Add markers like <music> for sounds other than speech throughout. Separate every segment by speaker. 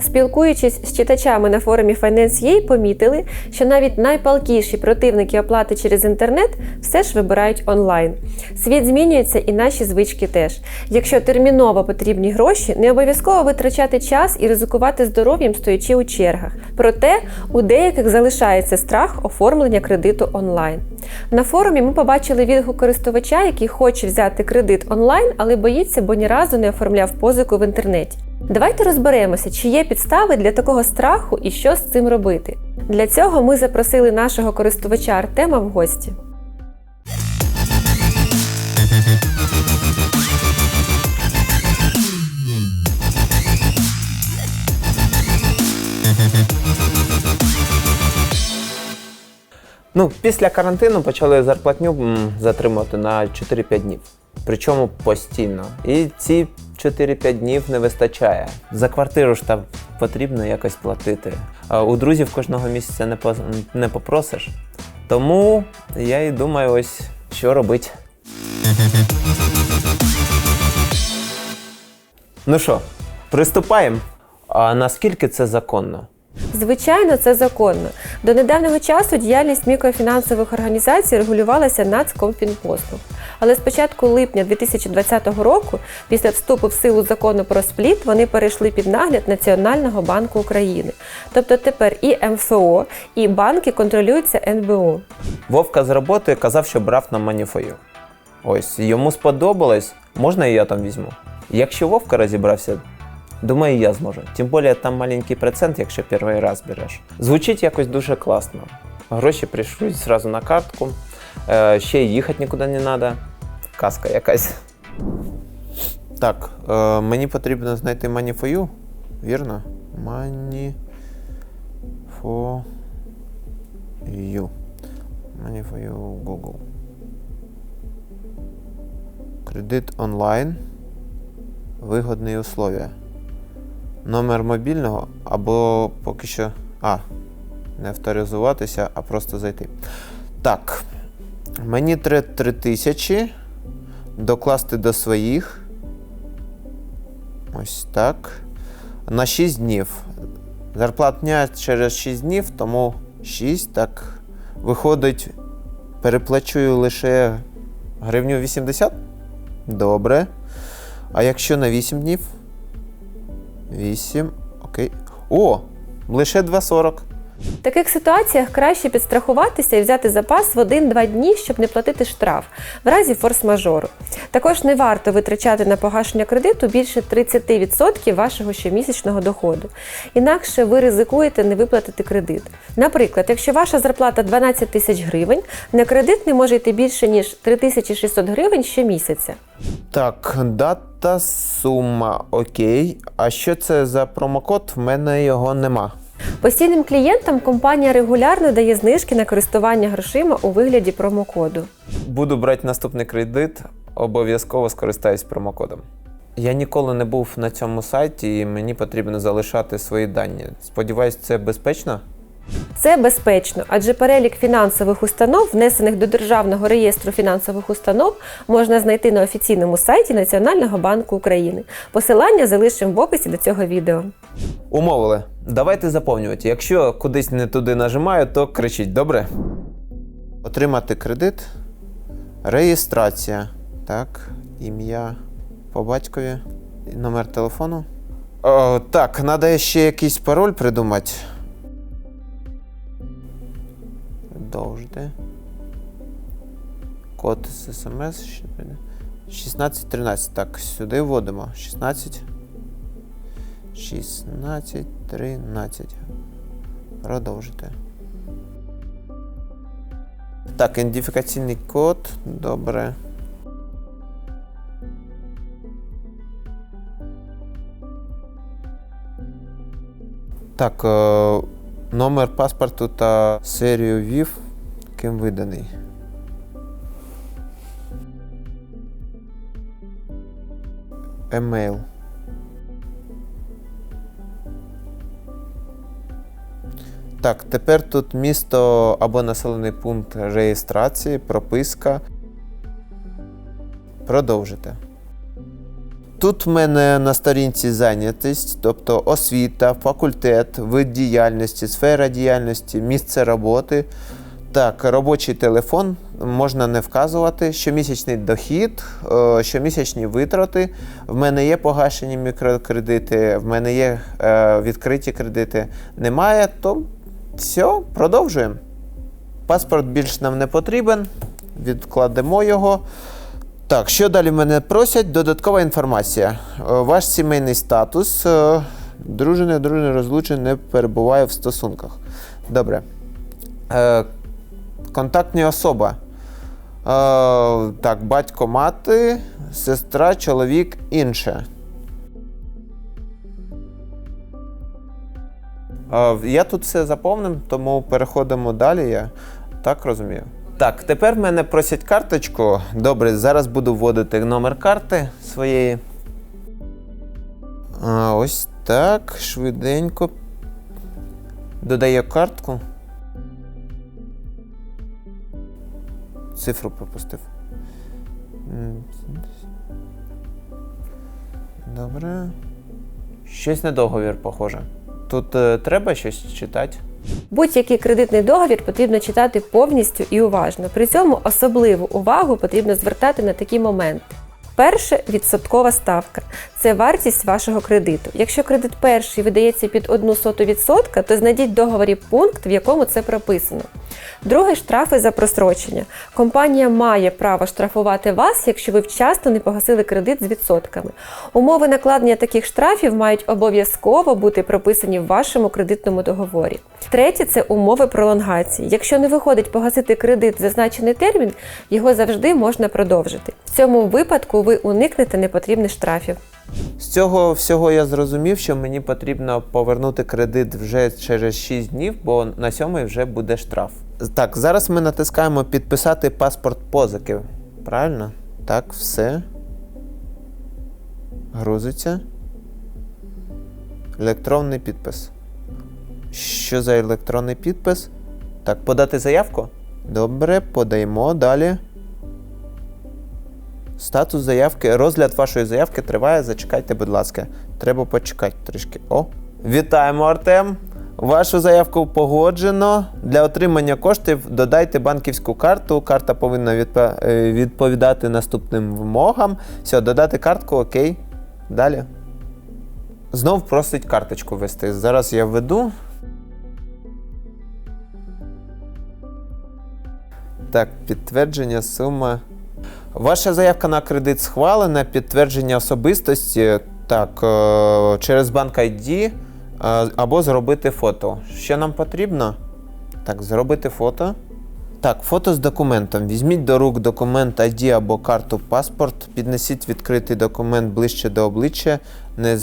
Speaker 1: Спілкуючись з читачами на форумі Finance.ua, помітили, що навіть найпалкіші противники оплати через інтернет все ж вибирають онлайн. Світ змінюється і наші звички теж. Якщо терміново потрібні гроші, не обов'язково витрачати час і ризикувати здоров'ям, стоячи у чергах. Проте у деяких залишається страх оформлення кредиту онлайн. На форумі ми побачили відгук користувача, який хоче взяти кредит онлайн, але боїться, бо ні разу не оформляв позику в інтернеті. Давайте розберемося, чи є підстави для такого страху і що з цим робити. Для цього ми запросили нашого користувача Артема в гості.
Speaker 2: Ну, після карантину почали зарплатню затримувати на 4-5 днів. Причому постійно. І ці 4-5 днів не вистачає. За квартиру ж там потрібно якось платити. У друзів кожного місяця не, по, не попросиш. Тому я і думаю, ось що робити. Ну що, приступаємо? А наскільки це законно?
Speaker 1: Звичайно, це законно. До недавнього часу діяльність мікрофінансових організацій регулювалася Нацкомфінпослуг. Але з початку липня 2020 року, після вступу в силу закону про спліт, вони перейшли під нагляд Національного банку України. Тобто тепер і МФО, і банки контролюються НБУ.
Speaker 2: Вовка з роботи казав, що брав на маніфою. Ось, йому сподобалось, можна і я там візьму. Якщо Вовка розібрався, думаю, я зможу. Тим більше там маленький процент, якщо перший раз береш. Звучить якось дуже класно. Гроші прийшли зразу на картку, е, ще й їхати нікуди не треба. Казка якась. Так, е, мені потрібно знайти маніфою, вірно? Маніфою. Маніфою Google. Кредит онлайн. Вигодні условия. Номер мобільного або поки що. А, не авторизуватися, а просто зайти. Так. Мені 3 тисячі. Докласти до своїх. Ось так. На 6 днів. Зарплатня через 6 днів, тому 6, так. Виходить, переплачую лише гривню 80? Добре. А якщо на 8 днів? 8. Окей. О! Лише 2,40.
Speaker 1: В таких ситуаціях краще підстрахуватися і взяти запас в 1-2 дні, щоб не платити штраф в разі форс-мажору. Також не варто витрачати на погашення кредиту більше 30% вашого щомісячного доходу. Інакше ви ризикуєте не виплатити кредит. Наприклад, якщо ваша зарплата 12 тисяч гривень, на кредит не може йти більше ніж 3600 гривень щомісяця.
Speaker 2: Так, дата, сума, окей. А що це за промокод? В мене його нема.
Speaker 1: Постійним клієнтам компанія регулярно дає знижки на користування грошима у вигляді промокоду.
Speaker 2: Буду брати наступний кредит, обов'язково скористаюсь промокодом. Я ніколи не був на цьому сайті і мені потрібно залишати свої дані. Сподіваюсь, це безпечно?
Speaker 1: Це безпечно, адже перелік фінансових установ, внесених до Державного реєстру фінансових установ, можна знайти на офіційному сайті Національного банку України. Посилання залишимо в описі до цього відео.
Speaker 2: Умовили. Давайте заповнювати. Якщо кудись не туди нажимаю, то кричіть, добре? Отримати кредит. Реєстрація. Так, ім'я по батькові. Номер телефону. О, так, треба ще якийсь пароль придумати. Продовжити. Код з смс. 1613. Так, сюди вводимо. 16. 16, 13. Продовжити. Так, ідентифікаційний код. Добре. Так, е, номер паспорту та серію ВІВ ким виданий. Емейл. Так, тепер тут місто або населений пункт реєстрації, прописка. Продовжити. Тут в мене на сторінці зайнятість, тобто освіта, факультет, вид діяльності, сфера діяльності, місце роботи. Так, робочий телефон можна не вказувати. Щомісячний дохід, е, щомісячні витрати. В мене є погашені мікрокредити, в мене є е, відкриті кредити. Немає, то все, продовжуємо. Паспорт більш нам не потрібен. Відкладемо його. Так, що далі мене просять? Додаткова інформація. Е, Ваш сімейний статус. е, Дружина, дружина розлучений, не перебуває в стосунках. Добре. Е, контактні особа. Так, батько, мати, сестра, чоловік, інше. Я тут все заповнив, тому переходимо далі. Я так розумію. Так, тепер мене просять карточку. Добре, зараз буду вводити номер карти своєї. А, ось так, швиденько. Додаю картку. Цифру пропустив. Добре. Щось на договір, похоже. Тут е, треба щось читати.
Speaker 1: Будь-який кредитний договір потрібно читати повністю і уважно. При цьому особливу увагу потрібно звертати на такі моменти. Перше відсоткова ставка це вартість вашого кредиту. Якщо кредит перший видається під 1 соту відсотка, то знайдіть в договорі пункт, в якому це прописано. Друге штрафи за просрочення. Компанія має право штрафувати вас, якщо ви вчасно не погасили кредит з відсотками. Умови накладення таких штрафів мають обов'язково бути прописані в вашому кредитному договорі. Третє це умови пролонгації. Якщо не виходить погасити кредит в зазначений термін, його завжди можна продовжити. В цьому випадку ви уникнете непотрібних штрафів.
Speaker 2: З цього всього я зрозумів, що мені потрібно повернути кредит вже через 6 днів, бо на сьомий вже буде штраф. Так, зараз ми натискаємо підписати паспорт позики. Правильно? Так, все. Грузиться. Електронний підпис. Що за електронний підпис? Так, подати заявку? Добре, подаємо далі. Статус заявки. Розгляд вашої заявки триває. Зачекайте, будь ласка. Треба почекати трішки. О. Вітаємо, Артем! Вашу заявку погоджено. Для отримання коштів додайте банківську карту. Карта повинна е, відповідати наступним вимогам. Все, додати картку, окей. Далі. Знов просить карточку ввести. Зараз я введу. Так, підтвердження сума. Ваша заявка на кредит схвалена, підтвердження особистості. Так, е, через банк ID е, або зробити фото. Що нам потрібно? Так, зробити фото. Так, фото з документом. Візьміть до рук документ ID або карту паспорт, піднесіть відкритий документ ближче до обличчя, не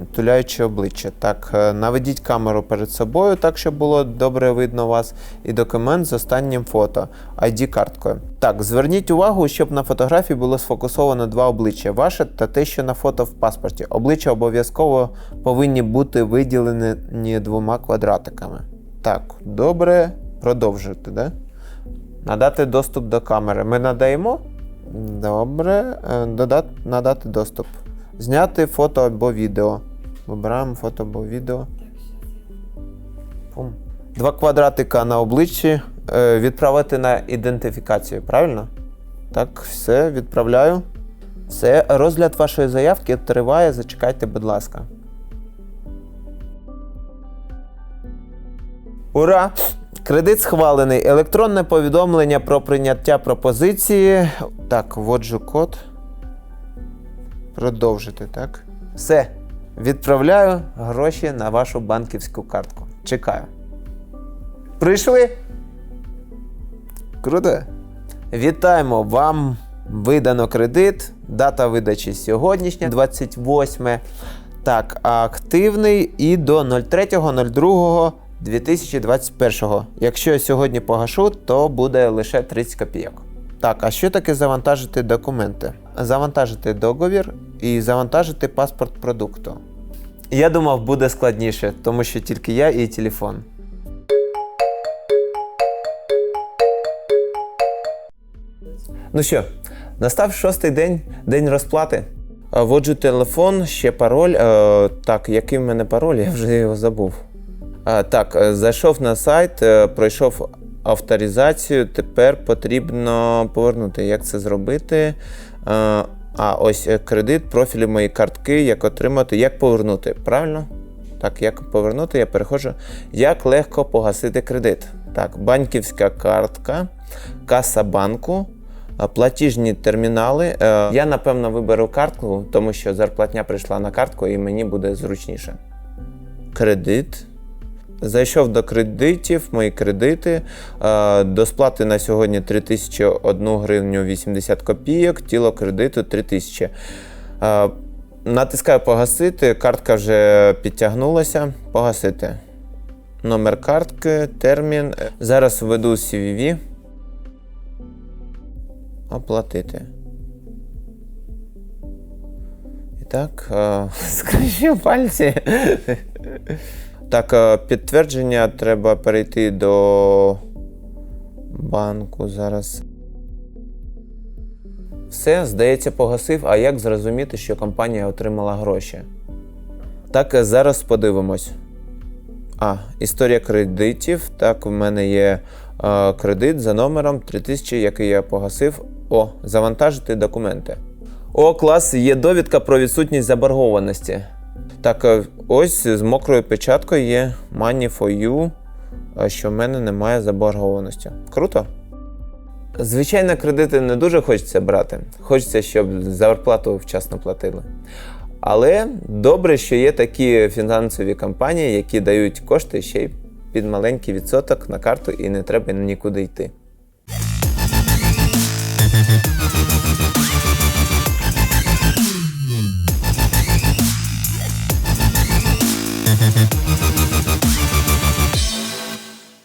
Speaker 2: затуляючи обличчя. Так, е, наведіть камеру перед собою, так, щоб було добре видно вас, і документ з останнім фото, ID-карткою. Так, зверніть увагу, щоб на фотографії було сфокусовано два обличчя: ваше та те, що на фото в паспорті. Обличчя обов'язково повинні бути виділені двома квадратиками. Так, добре, продовжуйте, да? Надати доступ до камери. Ми надаємо. Добре. Е, Додати, надати доступ. Зняти фото або відео. Вибираємо фото або відео. Пум. Два квадратика на обличчі. Е, Відправити на ідентифікацію, правильно? Так, все, відправляю. Все, розгляд вашої заявки триває. Зачекайте, будь ласка. Ура! Кредит схвалений. Електронне повідомлення про прийняття пропозиції. Так, вводжу код. Продовжити, так? Все. Відправляю гроші на вашу банківську картку. Чекаю. Прийшли? Круто. Вітаємо! Вам видано кредит. Дата видачі сьогоднішня, 28. Так, активний і до 03.02. 2021. Якщо я сьогодні погашу, то буде лише 30 копійок. Так, а що таке завантажити документи? Завантажити договір і завантажити паспорт продукту. Я думав, буде складніше, тому що тільки я і телефон. Ну що, настав шостий день, день розплати. А, Вводжу телефон, ще пароль. Е, так, який в мене пароль, я вже його забув. Так, е, зайшов на сайт, е, пройшов авторизацію. Тепер потрібно повернути. Як це зробити? Е, а, ось е, кредит, профілі мої картки, як отримати, як повернути. Правильно? Так, як повернути, я переходжу. Як легко погасити кредит? Так, банківська картка, каса банку, платіжні термінали. Е, Я напевно виберу картку, тому що зарплатня прийшла на картку і мені буде зручніше. Кредит. Зайшов до кредитів, мої кредити. Е, До сплати на сьогодні 3001 гривню 80 копійок, тіло кредиту 3000. Е, Натискаю погасити, картка вже підтягнулася. Погасити. Номер картки, термін. Зараз введу CVV. Оплатити. І так, е, <laughs> пальці. Так, е, підтвердження треба перейти до банку зараз. Все, здається, погасив. А як зрозуміти, що компанія отримала гроші? Так, е, зараз подивимось. А, історія кредитів. Так, в мене є е, кредит за номером 3000, який я погасив. О, завантажити документи. О, клас, є довідка про відсутність заборгованості. Так, е, ось з мокрою печаткою є Money for you, е, що в мене немає заборгованості. Круто? Звичайно, кредити не дуже хочеться брати. Хочеться, щоб зарплату вчасно платили. Але добре, що є такі фінансові компанії, які дають кошти ще й під маленький відсоток на карту і не треба нікуди йти.